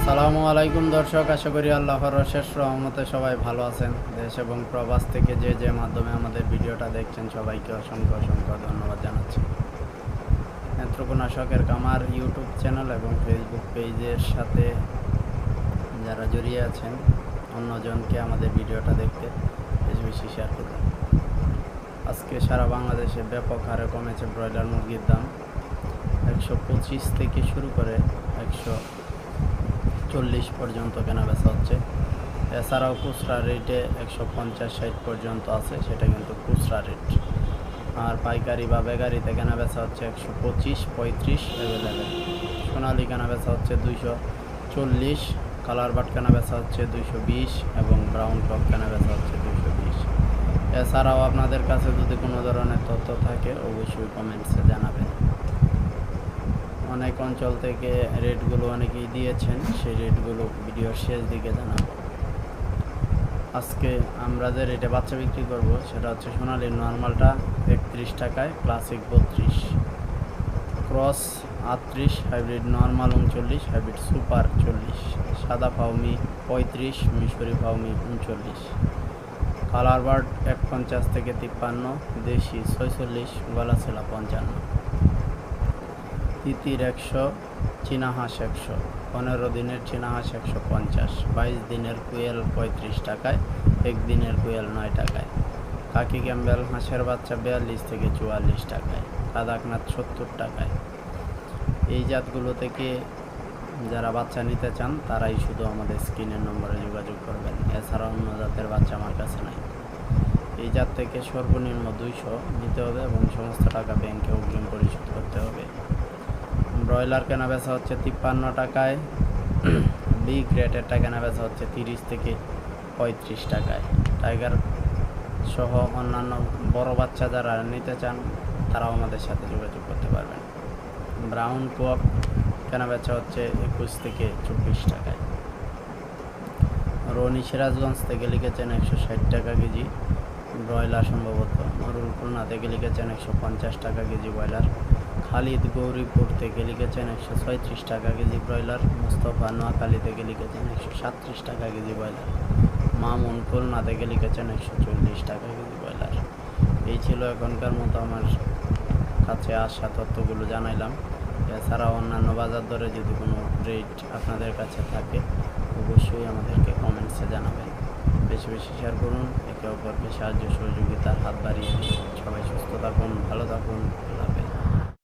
আসসালামু আলাইকুম দর্শক, আশা করি আল্লাহর অশেষ রহমতে সবাই ভালো আছেন। দেশ এবং প্রবাস থেকে যে যে মাধ্যমে আমাদের ভিডিওটা দেখছেন, সবাইকে অসংখ্য অসংখ্য ধন্যবাদ জানাচ্ছি। নেত্রকোনা শখের কামার ইউটিউব চ্যানেল এবং ফেসবুক পেজের সাথে যারা জড়িয়ে আছেন, অন্যজনকে আমাদের ভিডিওটা দেখতে বেশি বেশি শেয়ার করবেন আজকে সারা বাংলাদেশে ব্যাপক হারে কমেছে ব্রয়লার মুরগির দাম। একশো পঁচিশ থেকে শুরু করে একশো চল্লিশ পর্যন্ত কেনা বেচা হচ্ছে। এছাড়াও খুচরা রেটে একশো পঞ্চাশ ষাট পর্যন্ত আছে, সেটা কিন্তু খুচরা রেট। আর পাইকারি বা বেগারিতে কেনা বেচা হচ্ছে একশো পঁচিশ, পঁয়ত্রিশ অ্যাভেলেবেল সোনালি কেনা বেচা হচ্ছে দুইশো চল্লিশ কালার বাট কেনা বেচা হচ্ছে দুইশো বিশ এবং ব্রাউন টপ কেনা বেচা হচ্ছে দুইশো বিশ। এছাড়াও আপনাদের কাছে যদি কোনো ধরনের তথ্য থাকে, অবশ্যই কমেন্টসে জানাবেন। অনেক অঞ্চল থেকে রেটগুলো অনেকেই দিয়েছেন, সেই রেটগুলো ভিডিওর শেষ দিকে জানাব। আজকে আমরা যে রেটে বাচ্চা বিক্রি করব, সেটা হচ্ছে সোনালি নর্মালটা একত্রিশ টাকায়, ক্লাসিক বত্রিশ। ক্রস আটত্রিশ, হাইব্রিড নর্মাল উনচল্লিশ, হাইব্রিড সুপার চল্লিশ। সাদা ফাউমি পঁয়ত্রিশ, মিশরি ফাউমি উনচল্লিশ। কালার বার্ড এক পঞ্চাশ থেকে তিপ্পান্ন, দেশি ছয়চল্লিশ গলাছেলা পঞ্চান্ন। তিতির একশো, চীনা হাঁস একশো, পনেরো দিনের চীনা হাঁস একশো পঞ্চাশ, বাইশ দিনের কুয়েল পঁয়ত্রিশ টাকায় একদিনের কুয়েল নয় টাকায়। কাকি ক্যাম্বেল হাঁসের বাচ্চা বিয়াল্লিশ থেকে চুয়াল্লিশ টাকায় কাদাকনাথ সত্তর টাকায়। এই জাতগুলো থেকে যারা বাচ্চা নিতে চান, তারাই শুধু আমাদের স্ক্রিনের নম্বরে যোগাযোগ করবেন। এছাড়া অন্য জাতের বাচ্চা আমার কাছে নাই। এই জাত থেকে সর্বনিম্ন দুইশো নিতে হবে এবং সমস্ত টাকা ব্যাংকে অগ্রিম পরিশোধ ব্রয়লার কেনা বেচা হচ্ছে তিপ্পান্ন টাকায়। বি গ্রেটেরটা কেনা বেচা হচ্ছে তিরিশ থেকে পঁয়ত্রিশ টাকায়। টাইগার সহ অন্যান্য বড় বাচ্চা যারা নিতে চান, তারাও আমাদের সাথে যোগাযোগ করতে পারবেন। ব্রাউন কোয়াপ কেনা বেচা হচ্ছে একুশ থেকে চব্বিশ টাকায়। রনি সিরাজগঞ্জ থেকে লিখেছেন একশো ষাট টাকা কেজি। ব্রয়লার সম্ভবত মরুল খুলনা থেকে লিখেছেন একশো পঞ্চাশ টাকা কেজি ব্রয়লার। খালিদ গৌরীপুর থেকে লিখেছেন একশো ছয়ত্রিশ টাকা কেজি ব্রয়লার, মুস্তফা নোয়াখালী থেকে লিখেছেন একশো সাতত্রিশ টাকা কেজি ব্রয়লার, মামুন খুলনা থেকে লিখেছেন একশো চল্লিশ টাকা কেজি ব্রয়লার। এই ছিল এখনকার মতো আমার কাছে আসা তথ্যগুলো জানাইলাম। এছাড়া অন্যান্য বাজার দরে যদি কোনো রেট আপনাদের কাছে থাকে, অবশ্যই আমাদেরকে কমেন্টসে জানাবেন। বেশি বেশি শেয়ার করুন, একে অপরকে সাহায্য সহযোগিতার হাত বাড়িয়ে সবাই সুস্থ থাকুন, ভালো থাকুন, আল্লাহ